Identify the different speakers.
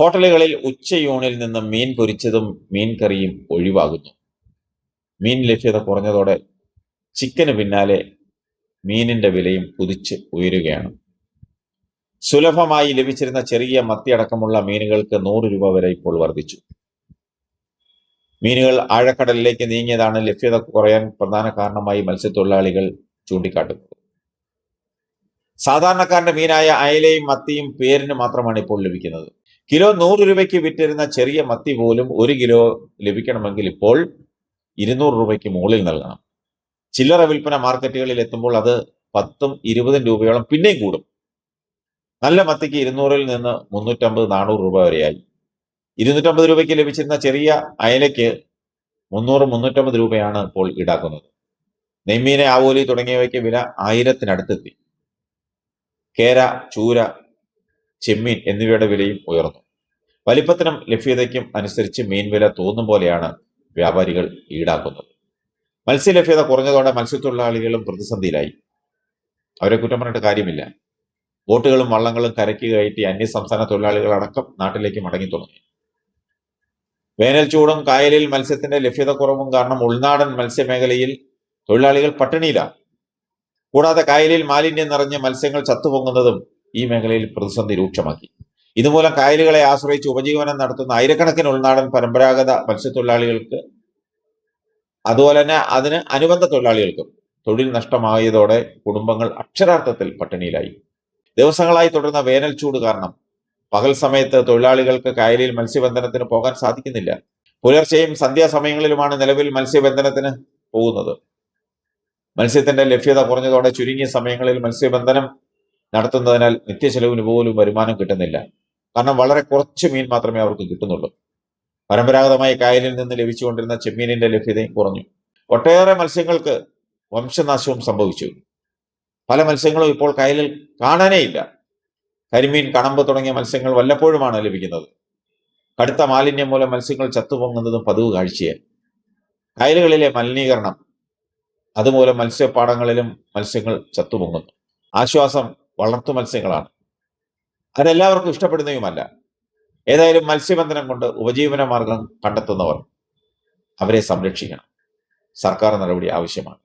Speaker 1: ഹോട്ടലുകളിൽ ഉച്ചയൂണിൽ നിന്നും മീൻ പൊരിച്ചതും മീൻ കറിയും ഒഴിവാകുന്നു. മീൻ ലഭ്യത കുറഞ്ഞതോടെ ചിക്കന് പിന്നാലെ മീനിന്റെ വിലയും കുതിച്ച് ഉയരുകയാണ്. സുലഭമായി ലഭിച്ചിരുന്ന ചെറിയ മത്തിയടക്കമുള്ള മീനുകൾക്ക് നൂറ് രൂപ വരെ ഇപ്പോൾ വർദ്ധിച്ചു. മീനുകൾ ആഴക്കടലിലേക്ക് നീങ്ങിയതാണ് ലഭ്യത കുറയാൻ പ്രധാന കാരണമായി മത്സ്യത്തൊഴിലാളികൾ ചൂണ്ടിക്കാട്ടുന്നത്. സാധാരണക്കാരന്റെ മീനായ അയലയും മത്തിയും പേരിന് മാത്രമാണ് ഇപ്പോൾ ലഭിക്കുന്നത്. കിലോ നൂറ് രൂപയ്ക്ക് വിറ്റിരുന്ന ചെറിയ മത്തി പോലും ഒരു കിലോ ലഭിക്കണമെങ്കിൽ ഇപ്പോൾ ഇരുന്നൂറ് രൂപയ്ക്ക് മുകളിൽ നൽകണം. ചില്ലറ വിൽപ്പന മാർക്കറ്റുകളിൽ എത്തുമ്പോൾ അത് പത്തും ഇരുപതും രൂപയോളം പിന്നെയും കൂടും. നല്ല മത്തിക്ക് ഇരുന്നൂറിൽ നിന്ന് മുന്നൂറ്റമ്പത് നാനൂറ് രൂപ വരെയായി. ഇരുന്നൂറ്റമ്പത് രൂപയ്ക്ക് ലഭിച്ചിരുന്ന ചെറിയ അയലയ്ക്ക് മുന്നൂറ് മുന്നൂറ്റമ്പത് രൂപയാണ് ഇപ്പോൾ ഈടാക്കുന്നത്. നെയ്മീനെ ആവോലി തുടങ്ങിയവയ്ക്ക് വില ആയിരത്തിനടുത്തെത്തി. കേര ചൂര ചെമ്മീൻ എന്നിവയുടെ വിലയും ഉയർന്നു. വലിപ്പത്തിനും ലഭ്യതയ്ക്കും അനുസരിച്ച് മീൻ വില തോന്നും പോലെയാണ് വ്യാപാരികൾ ഈടാക്കുന്നത്. മത്സ്യലഭ്യത കുറഞ്ഞതോടെ മത്സ്യത്തൊഴിലാളികളും പ്രതിസന്ധിയിലായി. അവരെ കുറ്റം പറഞ്ഞിട്ട് കാര്യമില്ല. ബോട്ടുകളും വള്ളങ്ങളും കരയ്ക്ക് കയറ്റി അന്യസംസ്ഥാന സംസ്ഥാന തൊഴിലാളികളടക്കം നാട്ടിലേക്ക് മടങ്ങി തുടങ്ങി. വേനൽ ചൂടും കായലിൽ മത്സ്യത്തിന്റെ ലഭ്യത കുറവും കാരണം ഉൾനാടൻ മത്സ്യമേഖലയിൽ തൊഴിലാളികൾ പട്ടിണിയിലാണ് കൂടാതെ കായലിൽ മാലിന്യം നിറഞ്ഞ് മത്സ്യങ്ങൾ ചത്തുപൊങ്ങുന്നതും ഈ മേഖലയിൽ പ്രതിസന്ധി രൂക്ഷമാക്കി. ഇതുമൂലം കായലുകളെ ആശ്രയിച്ച് ഉപജീവനം നടത്തുന്ന ആയിരക്കണക്കിന് ഉൾനാടൻ പരമ്പരാഗത മത്സ്യത്തൊഴിലാളികൾക്ക് അതുപോലെ തന്നെ അതിന് അനുബന്ധ തൊഴിലാളികൾക്കും തൊഴിൽ നഷ്ടമായതോടെ കുടുംബങ്ങൾ അക്ഷരാർത്ഥത്തിൽ പട്ടിണിയിലായി. ദിവസങ്ങളായി തുടരുന്ന വേനൽ ചൂട് കാരണം പകൽ സമയത്ത് തൊഴിലാളികൾക്ക് കായലിൽ മത്സ്യബന്ധനത്തിന് പോകാൻ സാധിക്കുന്നില്ല. പുലർച്ചെയും സന്ധ്യാസമയങ്ങളിലുമാണ് നിലവിൽ മത്സ്യബന്ധനത്തിന് പോകുന്നത്. മത്സ്യത്തിന്റെ ലഭ്യത കുറഞ്ഞതോടെ ചുരുങ്ങിയ സമയങ്ങളിൽ മത്സ്യബന്ധനം നടത്തുന്നതിനാൽ നിത്യചെലവിന് പോലും വരുമാനം കിട്ടുന്നില്ല. കാരണം വളരെ കുറച്ച് മീൻ മാത്രമേ അവർക്ക് കിട്ടുന്നുള്ളൂ. പരമ്പരാഗതമായി കായലിൽ നിന്ന് ലഭിച്ചുകൊണ്ടിരുന്ന ചെമ്മീനിന്റെ ലഭ്യതയും കുറഞ്ഞു. ഒട്ടേറെ മത്സ്യങ്ങൾക്ക് വംശനാശവും സംഭവിച്ചു. പല മത്സ്യങ്ങളും ഇപ്പോൾ കായലിൽ കാണാനേ ഇല്ല കരിമീൻ കണമ്പ് തുടങ്ങിയ മത്സ്യങ്ങൾ വല്ലപ്പോഴുമാണ് ലഭിക്കുന്നത്. കടുത്ത മാലിന്യം മൂലം മത്സ്യങ്ങൾ ചത്തുപൊങ്ങുന്നതും പതിവ് കാഴ്ചയായി കായലുകളിലെ മലിനീകരണം അതുമൂലം മത്സ്യപ്പാടങ്ങളിലും മത്സ്യങ്ങൾ ചത്തുപൊങ്ങുന്നു. ആശ്വാസം വളർത്തു മത്സ്യങ്ങളാണ്. അതെല്ലാവർക്കും ഇഷ്ടപ്പെടുന്നതുമല്ല. ഏതായാലും മത്സ്യബന്ധനം കൊണ്ട് ഉപജീവന മാർഗം കണ്ടെത്തുന്നവർ അവരെ സംരക്ഷിക്കണം. സർക്കാർ നടപടി ആവശ്യമാണ്.